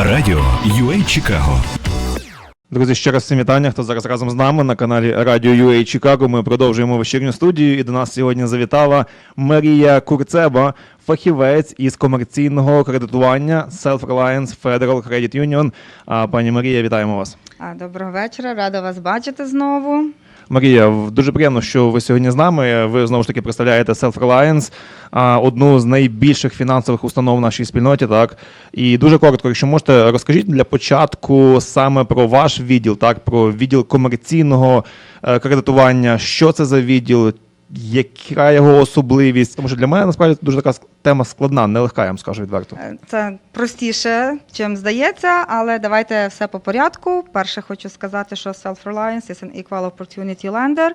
Радіо UA Чикаго. Друзі, ще раз всім вітання, хто зараз разом з нами на каналі Радіо UA Чикаго. Ми продовжуємо вечірню студію. І до нас сьогодні завітала Марія Курцеба, фахівець із комерційного кредитування Self-Reliance Federal Credit Union. А, Пані Марія, вітаємо вас. А, Доброго вечора, рада вас бачити знову. Марія, дуже приємно, що ви сьогодні з нами. Ви знову ж таки представляєте Self-Reliance, одну з найбільших фінансових установ в нашій спільноті. Так і дуже коротко, якщо можете, розкажіть для початку саме про ваш відділ, так про відділ комерційного е, кредитування. Що це за відділ? Яка його особливість? Тому що для мене насправді дуже така тема складна, нелегка, я вам скажу відверто. Е, Це простіше, чим здається, але давайте все по порядку. Перше хочу сказати, що Self-Reliance is an equal opportunity lender,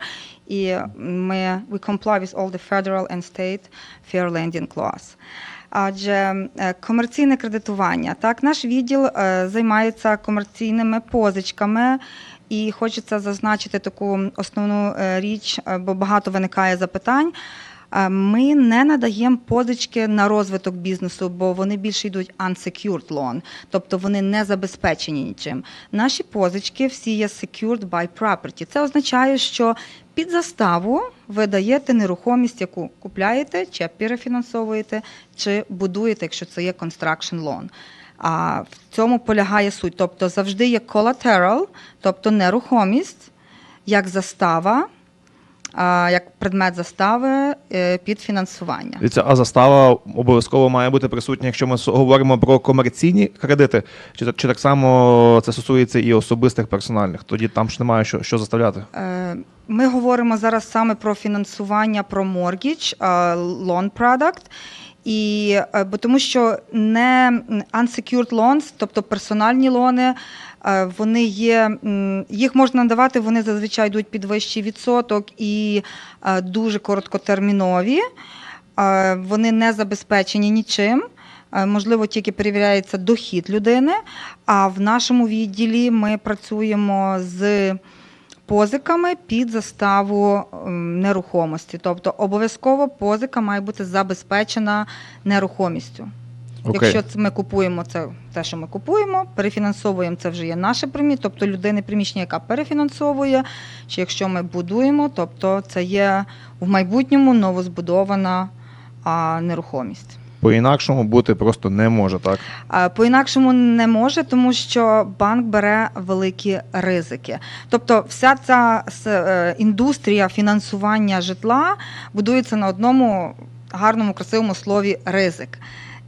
і ми we comply with all the federal and state fair lending laws. Адже е, комерційне кредитування, так, наш відділ е, займається комерційними позичками. І хочеться зазначити таку основну е, річ, е, бо багато виникає запитань. Е, Ми не надаємо позички на розвиток бізнесу, бо вони більше йдуть unsecured loan, тобто вони не забезпечені нічим. Наші позички всі є secured by property. Це означає, що під заставу ви даєте нерухомість, яку купляєте, чи перефінансовуєте, чи будуєте, якщо це є construction loan. А в цьому полягає суть. Тобто завжди є collateral, тобто нерухомість, як застава, а, як предмет застави е, під фінансування. Дивіться, а застава обов'язково має бути присутня, якщо ми говоримо про комерційні кредити, чи, чи так само це стосується і особистих персональних? Тоді там ж немає що, що заставляти. Е, Ми говоримо зараз саме про фінансування, про mortgage, е, loan product. І е, бо тому, що не unsecured loans, тобто персональні лони, е, вони є, їх можна надавати, вони зазвичай йдуть під вищий відсоток і е, дуже короткотермінові. Вони не забезпечені нічим. Можливо, тільки перевіряється дохід людини. А в нашому відділі ми працюємо з позиками під заставу ем, нерухомості. Тобто обов'язково позика має бути забезпечена нерухомістю. Окей. Якщо це ми купуємо це те, що ми купуємо, перефінансовуємо, це вже є наше приміщення, тобто людини приміщення, яка перефінансовує. Чи якщо ми будуємо, тобто це є в майбутньому новозбудована а, нерухомість. По-інакшому бути просто не може, так? По-інакшому не може, тому що банк бере великі ризики. Тобто, вся ця е, індустрія фінансування житла будується на одному гарному, красивому слові ризик.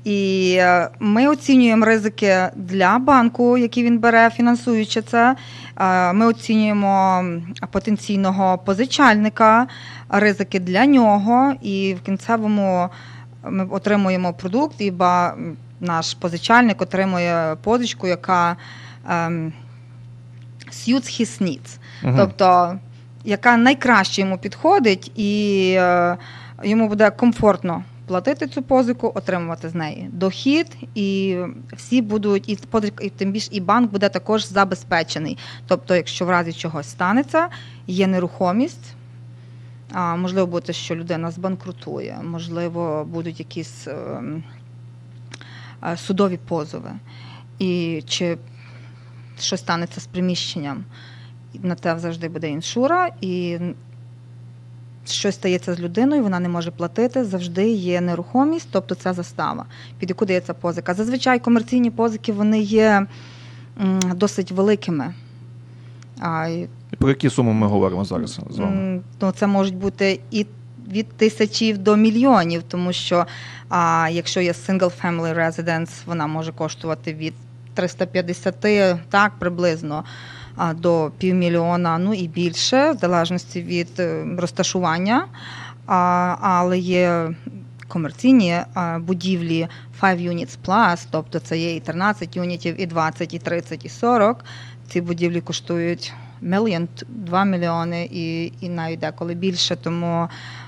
І е, ми оцінюємо ризики для банку, які він бере, фінансуючи це. Ми оцінюємо потенційного позичальника, ризики для нього, і в кінцевому ми отримуємо продукт, і ба, наш позичальник отримує позичку, яка ем, suits his needs. Тобто, яка найкраще йому підходить, і е, йому буде комфортно платити цю позику, отримувати з неї дохід, і всі будуть, і позик- і тим більше і банк буде також забезпечений. Тобто, якщо в разі чогось станеться, є нерухомість. А, можливо, буде, що людина збанкрутує, можливо, будуть якісь ем, е, судові позови. І чи щось станеться з приміщенням, на те завжди буде іншура, і щось стається з людиною, вона не може платити, завжди є нерухомість, тобто це застава, під яку дається позика. Зазвичай комерційні позики вони є досить великими. Про які суми ми говоримо зараз з вами? Ну, це можуть бути і від тисячів до мільйонів, тому що а, якщо є single family residence, вона може коштувати від 350, так, приблизно. а, До півмільйона, ну і більше, в залежності від е, розташування. А, але є комерційні будівлі 5 units plus, тобто це є і 13 юнітів, і 20, і 30, і 40. Ці будівлі коштують мільйон, 2 мільйони і, і навіть деколи більше, тому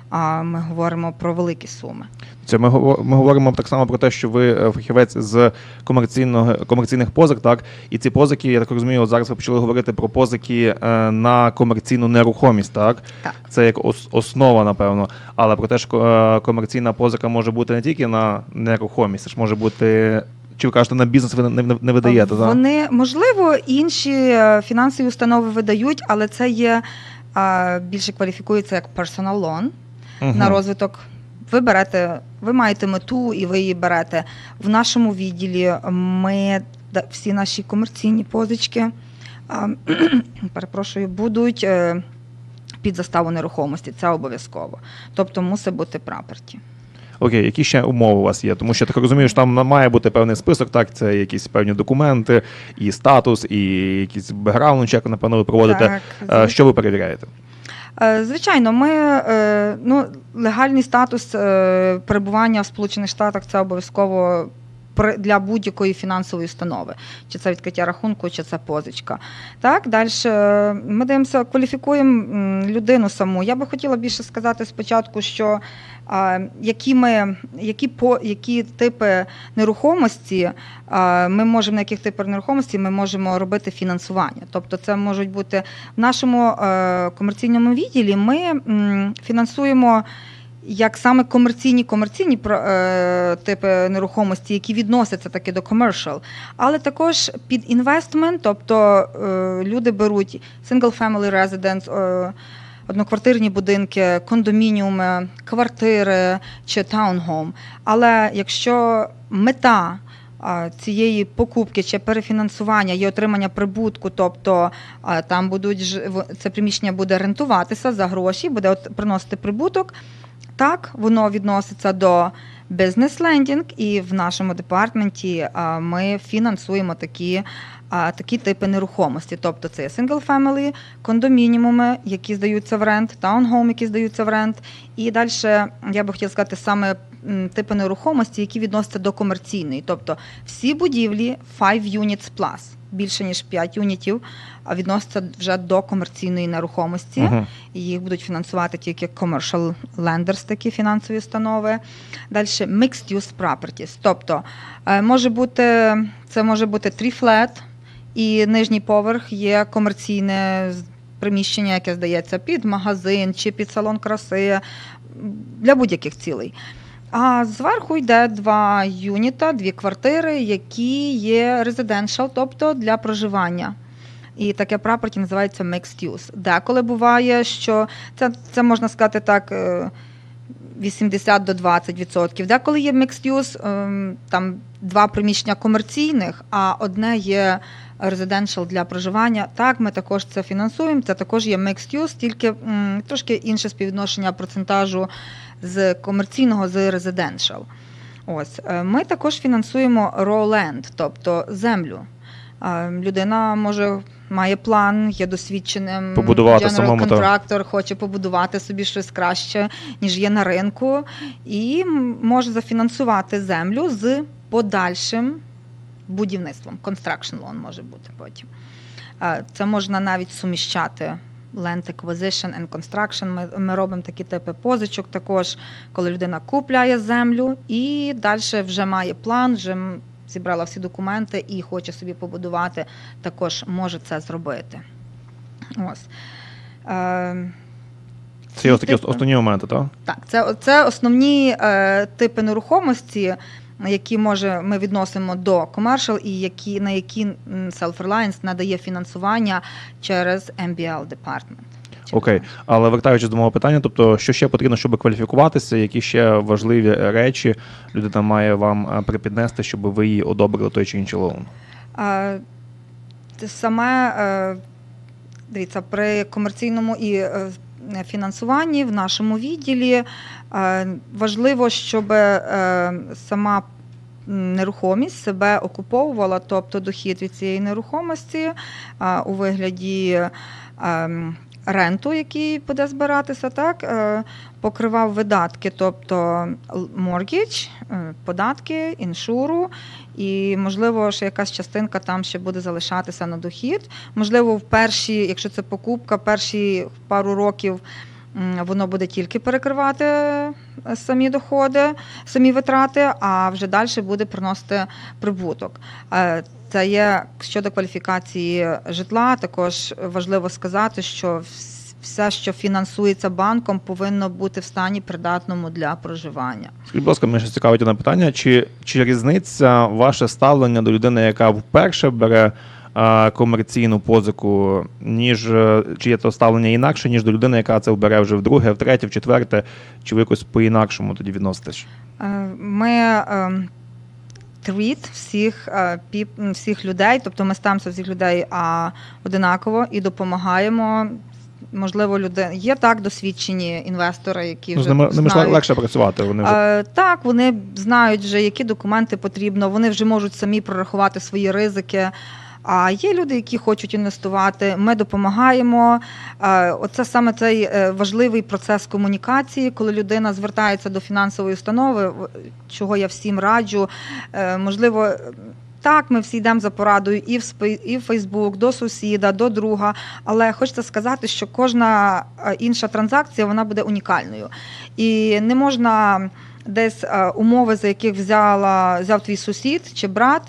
а, ми говоримо про великі суми. Це ми, ми говоримо так само про те, що ви е, фахівець з комерційного комерційних позик, так і ці позики, я так розумію, от зараз ви почали говорити про позики е, на комерційну нерухомість, так Так. це як ос- основа, напевно. Але про те, що е, комерційна позика може бути не тільки на нерухомість, це ж може бути Чи ви кажете, на бізнес ви не, не, не видаєте? так? Вони, можливо, інші е, фінансові установи видають, але це є більше кваліфікується як personal loan Мгм. на розвиток. Ви берете, ви маєте мету і ви її берете. В нашому відділі ми всі наші комерційні позички, а, перепрошую, будуть е, під заставу нерухомості. Це обов'язково. Тобто мусить бути праперті. Окей, які ще умови у вас є? Тому що я так розумію, що там має бути певний список, так, це якісь певні документи, і статус, і якийсь бекграунд чек, напевно, ви проводите. Так, Е, Що ви перевіряєте? Е, Звичайно, ми е, ну, легальний статус перебування в Сполучених Штатах це обов'язково для будь-якої фінансової установи, чи це відкриття рахунку, чи це позичка. Так, далі ми дивимося, кваліфікуємо людину саму. Я би хотіла більше сказати спочатку, що які ми, які по які типи нерухомості ми можемо на яких типах нерухомості ми можемо робити фінансування. Тобто, це можуть бути в нашому е, комерційному відділі. Ми фінансуємо. Як саме комерційні комерційні е, типи нерухомості, які відносяться таки до commercial, але також під інвестмент, тобто е, люди беруть single family residence, е, одноквартирні будинки, кондомініуми, квартири чи таунхом. Але якщо мета цієї покупки чи перефінансування є отримання прибутку, тобто там будуть це приміщення буде рентуватися за гроші, буде приносити прибуток. Так, воно відноситься до бізнес лендінг, і в нашому департаменті ми фінансуємо такі, а, такі типи нерухомості. Тобто це є single family, кондомініуми, які здаються в рент, таунхоум, які здаються в рент. І далі я би хотіла сказати саме типи нерухомості, які відносяться до комерційної. Тобто всі будівлі 5 units plus, більше ніж 5 юнітів, а відносяться вже до комерційної нерухомості Мгм. і їх будуть фінансувати тільки commercial lenders, такі фінансові установи. Далі mixed use properties. Тобто е, може бути, це може бути tree flat, і нижній поверх є комерційне приміщення, яке здається під магазин чи під салон краси для будь-яких цілей. А зверху йде два юніта, дві квартири, які є residential, тобто для проживання. І таке прапорті називається mixed use. Деколи буває, що це, це можна сказати так. Е, 80 до 20 відсотків. Деколи є mixed use, ем, там два приміщення комерційних, а одне є residential для проживання. Так, ми також це фінансуємо. Це також є mixed use, тільки трошки інше співвідношення процентажу з комерційного з residential. Ось е, ми також фінансуємо land, тобто землю. Е, Людина може має план, є досвідченим Побудувати самому, контрактор, хоче побудувати собі щось краще, ніж є на ринку, і може зафінансувати землю з подальшим будівництвом. Construction loan може бути потім. Е, Це можна навіть суміщати. Land acquisition and construction. Ми, ми робимо такі типи позичок також, коли людина купляє землю і далі вже має план, вже зібрала всі документи і хоче собі побудувати, також може це зробити. Ось. Е, Це є такі типи. основні моменти, так? так, це, це основні е, типи нерухомості, які може ми відносимо до commercial і які, на які Self-Reliance надає фінансування через MBL Department. Окей. Але вертаючись до мого питання, тобто, що ще потрібно, щоб кваліфікуватися, які ще важливі речі людина має вам е, припіднести, щоб ви її одобрили той чи інший лоун? А, те саме, е, дивіться, при комерційному і е, фінансуванні в нашому відділі важливо, щоб сама нерухомість себе окуповувала, тобто дохід від цієї нерухомості у вигляді. е, Ренту, який буде збиратися, так е, покривав видатки, тобто моргідж, е, податки, іншуру, і можливо, що якась частинка там ще буде залишатися на дохід. Можливо, в перші, якщо це покупка, перші пару років воно буде тільки перекривати е, самі доходи, самі витрати, а вже далі буде приносити прибуток. Е, Це є щодо кваліфікації житла. Також важливо сказати, що все, що фінансується банком, повинно бути в стані придатному для проживання. Скажіть, будь ласка, мене ще цікавить одне питання. Чи, чи різниця ваше ставлення до людини, яка вперше бере комерційну позику, ніж е, чи є то ставлення інакше, ніж до людини, яка це бере вже вдруге, втретє, вчетверте, чи ви якось по-інакшому тоді відноситесь? Е, Ми treat всіх, е, піп- всіх людей, тобто ми ставимося всіх людей а, одинаково і допомагаємо. Можливо, люди є так досвідчені інвестори, які Ну, вже ними, ними ж знають. легше працювати. Вони вже Е, Так, вони знають вже, які документи потрібно, вони вже можуть самі прорахувати свої ризики. А є люди, які хочуть інвестувати. Ми допомагаємо. Е, Оце саме цей е, важливий процес комунікації, коли людина звертається до фінансової установи, чого я всім раджу. Е, Можливо, так, ми всі йдемо за порадою і в і в Фейсбук, до сусіда, до друга. Але хочеться сказати, що кожна інша транзакція вона буде унікальною. І не можна десь е, умови, за яких взяла, взяв твій сусід чи брат,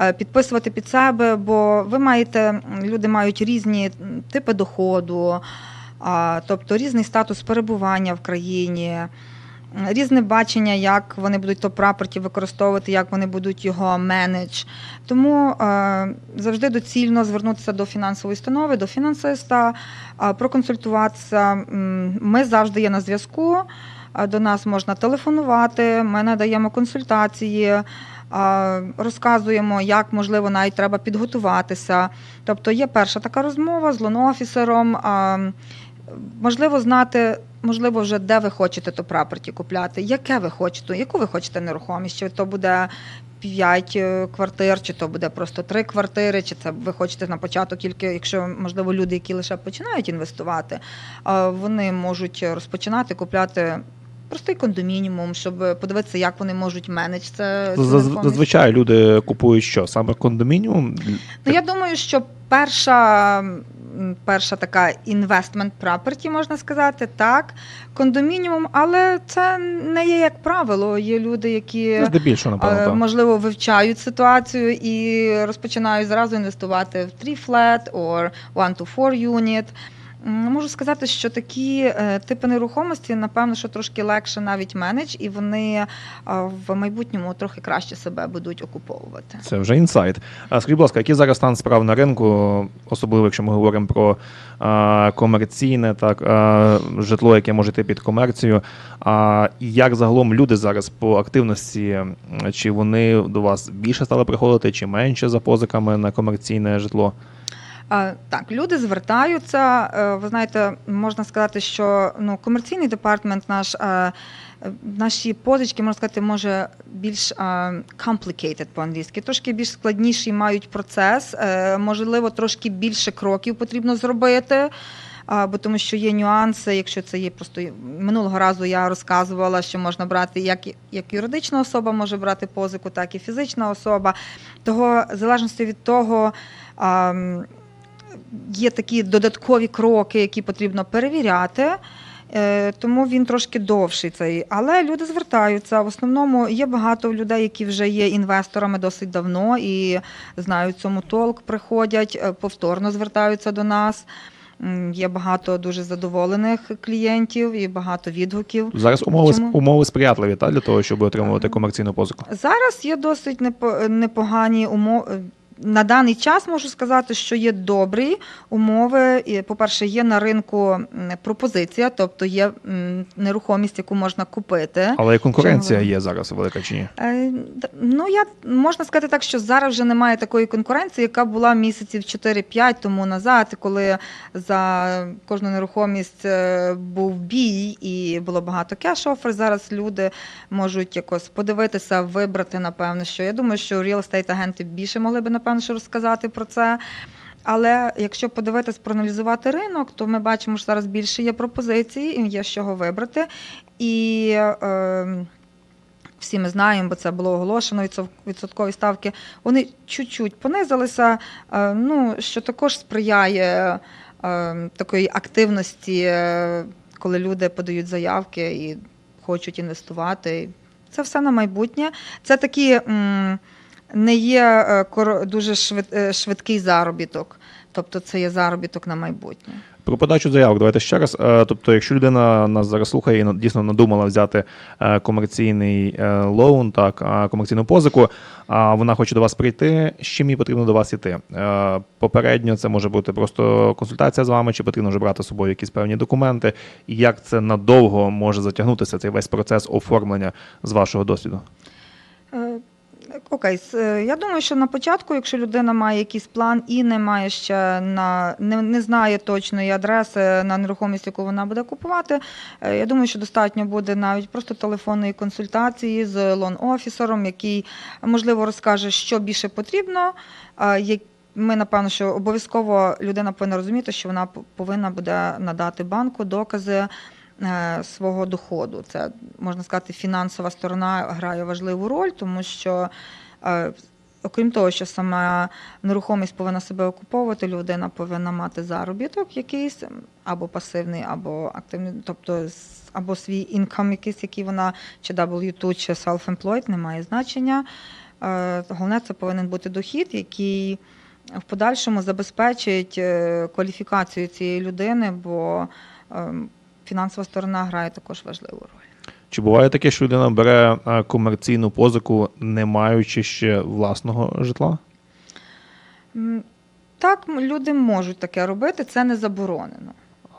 е, підписувати під себе, бо ви маєте, люди мають різні типи доходу, а, тобто різний статус перебування в країні. Різне бачення, як вони будуть то прапорті використовувати, як вони будуть його менедж. Тому е, завжди доцільно звернутися до фінансової установи, до фінансиста, е, проконсультуватися. Ми завжди є на зв'язку. Е, До нас можна телефонувати, ми надаємо консультації, е, розказуємо, як можливо навіть треба підготуватися. Тобто є перша така розмова з лон-офісером. е, Можливо, знати, можливо, вже де ви хочете то прапорті купляти, яке ви хочете, яку ви хочете нерухомість, чи то буде 5 квартир, чи то буде просто 3 квартири, чи це ви хочете на початок тільки, якщо можливо люди, які лише починають інвестувати, вони можуть розпочинати купляти простий кондомініум, щоб подивитися, як вони можуть менедж це. зазвичай люди купують що? Саме кондомініум? Ну, я думаю, що перша, перша така інвестмент property, можна сказати, так, кондомініум, але це не є як правило. Є люди, які Ну, напевно, е, можливо вивчають ситуацію і розпочинають зразу інвестувати в 3 flat or 1 to 4 unit. М, Можу сказати, що такі е, типи нерухомості, напевно, що трошки легше навіть менедж, і вони е, в майбутньому трохи краще себе будуть окуповувати. Це вже інсайт. Скажіть, будь ласка, який зараз стан справ на ринку, особливо якщо ми говоримо про комерційне так, житло, яке може йти під комерцію. А як загалом люди зараз по активності, чи вони до вас більше стали приходити, чи менше за позиками на комерційне житло? Так, люди звертаються. е, Ви знаєте, можна сказати, що ну, комерційний департмент наш. е, Наші позички, можна сказати, може більш е, complicated по-англійськи, трошки більш складніший мають процес, можливо, трошки більше кроків потрібно зробити. Бо тому що є нюанси, якщо це є просто минулого разу я розказувала, що можна брати як, як юридична особа може брати позику, так і фізична особа. Того в залежності від того. Є такі додаткові кроки, які потрібно перевіряти. е, Тому він трошки довший цей. Але люди звертаються. В основному є багато людей, які вже є інвесторами досить давно і знають цьому толк, приходять, е, повторно звертаються до нас. Є багато дуже задоволених клієнтів і багато відгуків. Зараз умови, Чому? умови сприятливі та, для того, щоб отримувати комерційну позику. Зараз є досить непо- непогані умови. На даний час можу сказати, що є добрі умови. І, По-перше, є на ринку пропозиція, тобто є нерухомість, яку можна купити. Але і конкуренція Чому? є зараз велика чи ні? Е, Ну, я можна сказати так, що зараз вже немає такої конкуренції, яка була місяців 4-5 тому назад, коли за кожну нерухомість е, був бій і було багато кеш-офер. Зараз люди можуть якось подивитися, вибрати, напевно, що я думаю, що real estate агенти більше могли би, напевно, що розказати про це. Але якщо подивитись, проаналізувати ринок, то ми бачимо, що зараз більше є пропозицій, і є з чого вибрати. І е, всі ми знаємо, бо це було оголошено відсоткові ставки. Вони чуть-чуть понизилися, е, ну що також сприяє е, такої активності, е, коли люди подають заявки і хочуть інвестувати. Це все на майбутнє. Це такі м, не є е, дуже е, швидкий заробіток. Тобто це є заробіток на майбутнє. Про подачу заявок, давайте ще раз. Е, Тобто, якщо людина нас зараз слухає і дійсно надумала взяти комерційний лоун, так, комерційну позику, а вона хоче до вас прийти, з чим їй потрібно до вас іти? Е, Попередньо це може бути просто консультація з вами, чи потрібно вже брати з собою якісь певні документи, і як це надовго може затягнутися цей весь процес оформлення з вашого досвіду? Окей, е, я думаю, що на початку, якщо людина має якийсь план і не має ще на не, не знає точної адреси на нерухомість, яку вона буде купувати, е, я думаю, що достатньо буде навіть просто телефонної консультації з лон-офісером, який можливо розкаже, що більше потрібно. е, Ми напевно, що обов'язково людина повинна розуміти, що вона повинна буде надати банку докази свого доходу. Це можна сказати, фінансова сторона грає важливу роль, тому що. е, Окрім того, що саме нерухомість повинна себе окуповувати, людина повинна мати заробіток якийсь або пасивний, або активний, тобто або свій інкам якийсь, який вона чи W2, чи self-employed, не має значення. Е, Головне, це повинен бути дохід, який в подальшому забезпечить е, кваліфікацію цієї людини, бо ем, фінансова сторона грає також важливу роль. Чи буває таке, що людина бере е, комерційну позику, не маючи ще власного житла? Так, люди можуть таке робити, це не заборонено.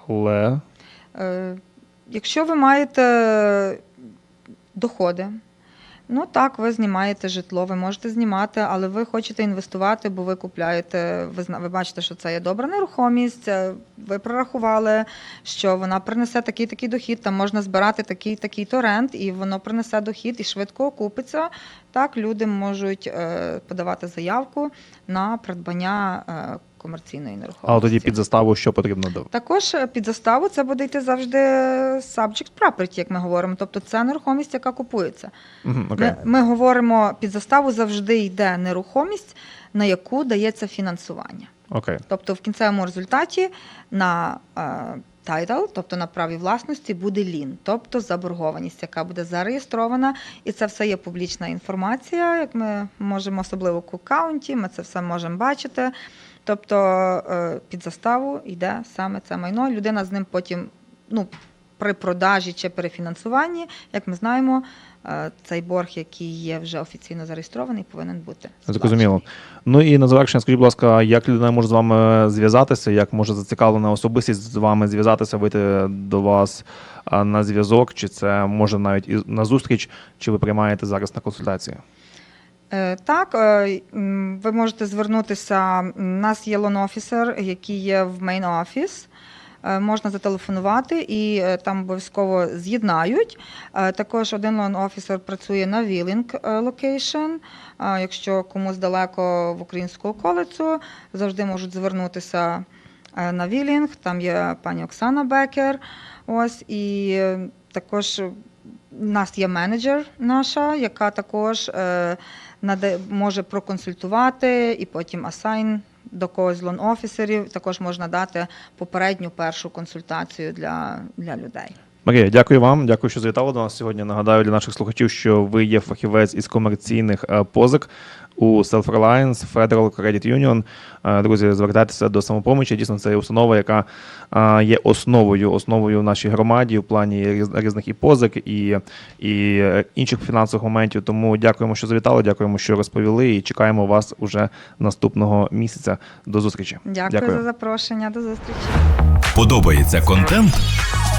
Але Е, Якщо ви маєте доходи, ну так, ви знімаєте житло, ви можете знімати, але ви хочете інвестувати, бо ви купляєте, ви, зна- ви бачите, що це є добра нерухомість, е, ви прорахували, що вона принесе такий такий дохід, там можна збирати такий такий то рент, і воно принесе дохід і швидко окупиться. Так, люди можуть е, подавати заявку на придбання е, комерційної нерухомості. але тоді під заставу що потрібно до Також е, під заставу це буде йти завжди subject property, як ми говоримо. Тобто це нерухомість, яка купується. Окей. Ми, ми говоримо, під заставу завжди йде нерухомість, на яку дається фінансування. Окей. Тобто в кінцевому результаті на title, тобто на праві власності, буде лін, тобто заборгованість, яка буде зареєстрована, і це все є публічна інформація, як ми можемо, особливо в каунті, ми це все можемо бачити. Тобто е, під заставу йде саме це майно. Людина з ним потім, ну, при продажі чи перефінансуванні, як ми знаємо, цей борг, який є вже офіційно зареєстрований, повинен бути. Зрозуміло. Ну і на завершення, скажіть, будь ласка, як людина може з вами зв'язатися, як може зацікавлена особистість з вами зв'язатися, вийти до вас на зв'язок, чи це може навіть і на зустріч, чи ви приймаєте зараз на консультації? Е, Так, е, ви можете звернутися. У нас є лон-офісер, який є в main office. Е, Можна зателефонувати і е, там обов'язково з'єднають. Е, Також один лон-офісер працює на Wheeling локейшн. Якщо комусь далеко в українську околицю, завжди можуть звернутися на Wheeling. Там є пані Оксана Бекер. Ось і також у нас є менеджер наша, яка також наде- може проконсультувати і потім асайн до когось з лон-офісерів. Також можна дати попередню першу консультацію для, для людей. Марія, дякую вам. Дякую, що завітали до нас сьогодні. Нагадаю для наших слухачів, що ви є фахівець із комерційних е, позик у Self-Reliance Federal Credit Union. Е, Друзі, звертайтеся до самопомочі. Дійсно, це є установа, яка е, є основою, основою в нашій громаді в плані різ- різних і позик, і, і інших фінансових моментів. Тому дякуємо, що завітали. Дякуємо, що розповіли, і чекаємо вас уже наступного місяця. До зустрічі. Дякую, за запрошення. До зустрічі. Подобається контент?